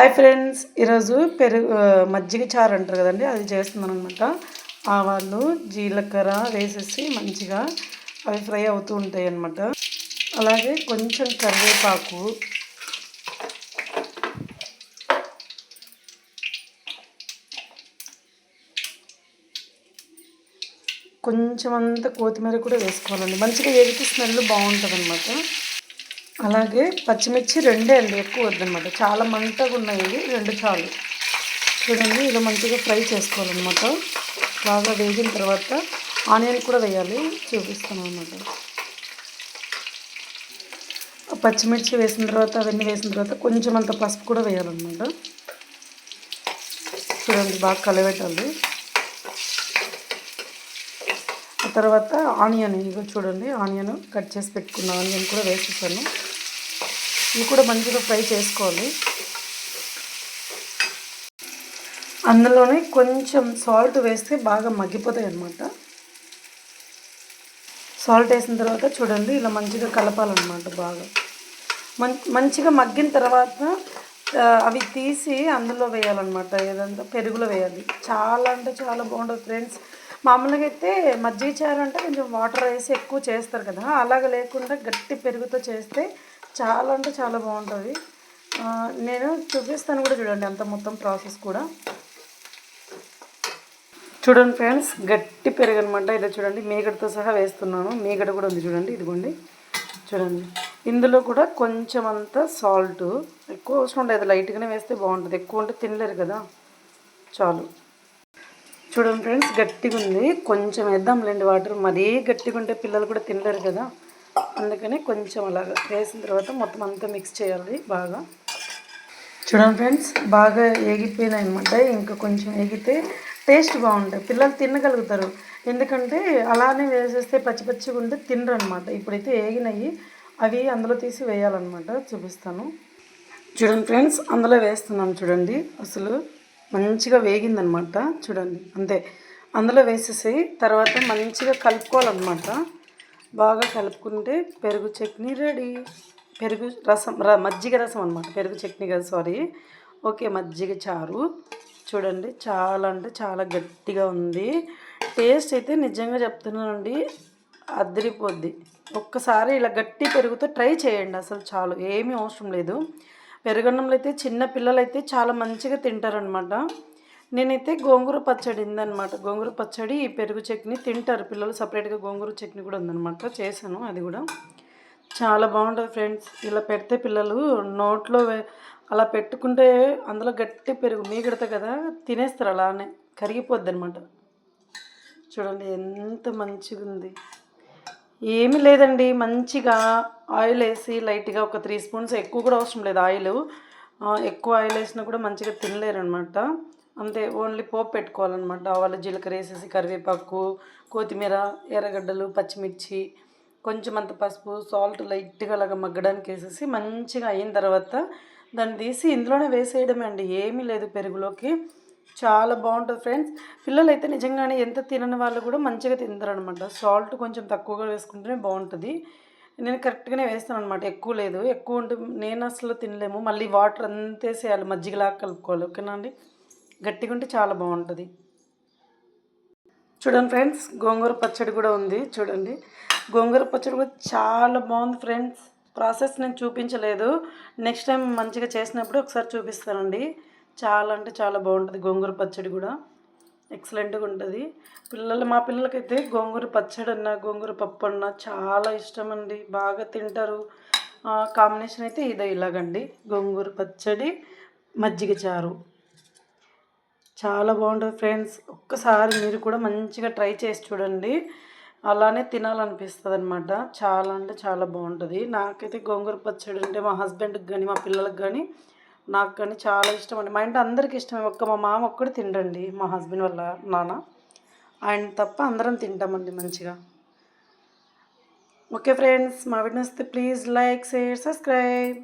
Hi friends ఈరోజు పెరుగు మజ్జిగ చారు అంటారు కదండి అది చేస్తున్నాను అనమాట ఆవాలు జీలకర్ర వేసేసి మంచిగా అవి ఫ్రై అవుతూ ఉంటాయి అన్నమాట అలాగే కొంచెం కరివేపాకు. కొంచెం అంత కొత్తిమీర కూడా వేసుకోవాలండి. మంచిగా వేగితే స్మెల్ బాగుంటుంది అనమాట అలాగే పచ్చిమిర్చి రెండే అండి ఎక్కువ వద్దనమాట. చాలా మంటగా ఉన్నాయి ఇవి రెండు చాలు. చూడండి ఇలా మంచిగా ఫ్రై చేసుకోవాలన్నమాట. బాగా వేగిన తర్వాత ఆనియన్ కూడా వేయాలి చూపిస్తాను అనమాట పచ్చిమిర్చి వేసిన తర్వాత అవన్నీ వేసిన తర్వాత కొంచెం అంత పసుపు కూడా వేయాలన్నమాట. చూడండి బాగా కలబెట్టాలి ఆ తర్వాత ఆనియన్ ఇగో చూడండి ఆనియన్ కట్ చేసి పెట్టుకున్న ఆనియన్ కూడా వేసేసాను. ఇవి కూడా మంచిగా ఫ్రై చేసుకోవాలి. అందులోనే కొంచెం సాల్ట్ వేస్తే బాగా మగ్గిపోతాయి అన్నమాట. సాల్ట్ వేసిన తర్వాత చూడండి ఇలా మంచిగా కలపాలన్నమాట బాగా. మం మంచిగా మగ్గిన తర్వాత అవి తీసి అందులో వేయాలన్నమాట. ఏదంతా పెరుగులో వేయాలి. చాలా అంటే చాలా బాగుంటుంది ఫ్రెండ్స్. మామూలుగా అయితే మజ్జిగ చారు అంటే కొంచెం వాటర్ వేసి ఎక్కువ చేస్తారు కదా. అలాగ లేకుండా గట్టి పెరుగుతో చేస్తే చాలా అంటే చాలా బాగుంటుంది. నేను చూపిస్తాను కూడా చూడండి అంత మొత్తం ప్రాసెస్ కూడా. చూడండి ఫ్రెండ్స్ గట్టి పెరుగు అనమాట చూడండి మీగడతో సహా వేస్తున్నాను. మీగడ కూడా ఉంది చూడండి ఇదిగోండి. చూడండి. ఇందులో కూడా కొంచెం అంత సాల్ట్. ఎక్కువ అవసరం లేదు లైట్గానే వేస్తే బాగుంటుంది. ఎక్కువ ఉంటే తినలేరు కదా. చాలు. చూడండి ఫ్రెండ్స్ గట్టిగా ఉంది కొంచెం వేద్దాంలేండి వాటర్. మరీ గట్టిగా ఉంటే పిల్లలు కూడా తినలేరు కదా. అందుకని కొంచెం అలాగా వేసిన తర్వాత మొత్తం అంతా మిక్స్ చేయాలి బాగా. చూడండి ఫ్రెండ్స్ బాగా ఏగిపోయినాయి అనమాట ఇంకా కొంచెం ఏగితే టేస్ట్ బాగుంటాయి పిల్లలు తినగలుగుతారు. ఎందుకంటే అలానే వేసేస్తే పచ్చి పచ్చిగా ఉంటే తినరు అనమాట ఇప్పుడైతే ఏగినాయి. అవి అందులో తీసి వేయాలన్నమాట. చూపిస్తాను. చూడండి ఫ్రెండ్స్ అందులో వేస్తున్నాను చూడండి. అసలు మంచిగా వేగిందనమాట చూడండి అంతే. అందులో వేసేసి తర్వాత మంచిగా కలుపుకోవాలన్నమాట. బాగా కలుపుకుంటే పెరుగు చట్నీ రెడీ. పెరుగు రసం ర మజ్జిగ రసం అనమాట పెరుగు చట్నీ కదా సారీ. ఓకే మజ్జిగ చారు. చూడండి చాలా అంటే చాలా గట్టిగా ఉంది. టేస్ట్ అయితే నిజంగా చెప్తున్నానండి అదిరిపోద్ది. ఒక్కసారి ఇలా గట్టి పెరుగుతో ట్రై చేయండి అసలు చాలు ఏమీ అవసరం లేదు. పెరుగన్నంలో అయితే చిన్న పిల్లలైతే చాలా మంచిగా తింటారనమాట నేనైతే గోంగూర పచ్చడి ఉందన్నమాట. గోంగూర పచ్చడి పెరుగు చట్నీ తింటారు. పిల్లలు సపరేట్గా గోంగూర చట్నీ కూడా ఉందన్నమాట. చేశాను అది కూడా. చాలా బాగుంటుంది ఫ్రెండ్స్ ఇలా పెడితే పిల్లలు నోట్లో అలా పెట్టుకుంటే అందులో గట్టి పెరుగు మీగడతా కదా తినేస్తారు అలానే. కరిగిపోద్ది అనమాట చూడండి ఎంత మంచిగా ఉంది ఏమీ లేదండి. మంచిగా ఆయిల్ వేసి లైట్గా ఒక త్రీ స్పూన్స్ ఎక్కువ కూడా అవసరం లేదు. ఆయిల్ ఎక్కువ ఆయిల్ వేసినా కూడా మంచిగా తినలేరు అనమాట అంతే ఓన్లీ పోపు పెట్టుకోవాలన్నమాట. ఆవాలు జీలకర్ర వేసేసి కరివేపాకు కొత్తిమీర ఎర్రగడ్డలు పచ్చిమిర్చి కొంచెం అంత పసుపు సాల్ట్ లైట్గా అలాగ మగ్గడానికి వేసేసి మంచిగా అయిన తర్వాత దాన్ని తీసి ఇందులోనే వేసేయడమే అండి. ఏమీ లేదు పెరుగులోకి. చాలా బాగుంటుంది ఫ్రెండ్స్. పిల్లలు అయితే నిజంగానే ఎంత తినని వాళ్ళు కూడా మంచిగా తింటారు అనమాట సాల్ట్ కొంచెం తక్కువగా వేసుకుంటేనే బాగుంటుంది. నేను కరెక్ట్గానే వేస్తాను అనమాట ఎక్కువ లేదు. ఎక్కువ ఉంటే నేను అసలు తినలేము. మళ్ళీ వాటర్ అంతా వేసేయాలి. మజ్జిగలాగా కలుపుకోవాలి. ఓకేనా అండి? గట్టిగా ఉంటే చాలా బాగుంటుంది. చూడండి ఫ్రెండ్స్ గోంగూర పచ్చడి కూడా ఉంది చూడండి. గోంగూర పచ్చడి కూడా చాలా బాగుంది ఫ్రెండ్స్. ప్రాసెస్ నేను చూపించలేదు. నెక్స్ట్ టైం మంచిగా చేసినప్పుడు ఒకసారి చూపిస్తానండి. చాలా అంటే చాలా బాగుంటుంది గోంగూర పచ్చడి కూడా. ఎక్సలెంట్గా ఉంటుంది. పిల్లలు మా పిల్లలకైతే గోంగూర పచ్చడి అన్న గోంగూర పప్పు అన్న చాలా ఇష్టం అండి బాగా తింటారు. కాంబినేషన్ అయితే ఇదే ఇలాగండి. గోంగూర పచ్చడి మజ్జిగ చారు. చాలా బాగుంటుంది ఫ్రెండ్స్. ఒక్కసారి మీరు కూడా మంచిగా ట్రై చేసి చూడండి. అలానే తినాలనిపిస్తుంది అనమాట చాలా అంటే చాలా బాగుంటుంది. నాకైతే గోంగూర పచ్చడి అంటే మా హస్బెండ్కి కానీ మా పిల్లలకి కానీ నాకు కానీ చాలా ఇష్టం అండి. మా ఇంట్లో అందరికీ ఇష్టమే. ఒక్క మా మామ ఒక్కడు తినడండి మా హస్బెండ్ వల్ల నాన్న. ఆయన తప్ప అందరం తింటామండి మంచిగా. Okay friends. మా వీడియో వస్తే ప్లీజ్ లైక్ షేర్ సబ్స్క్రైబ్.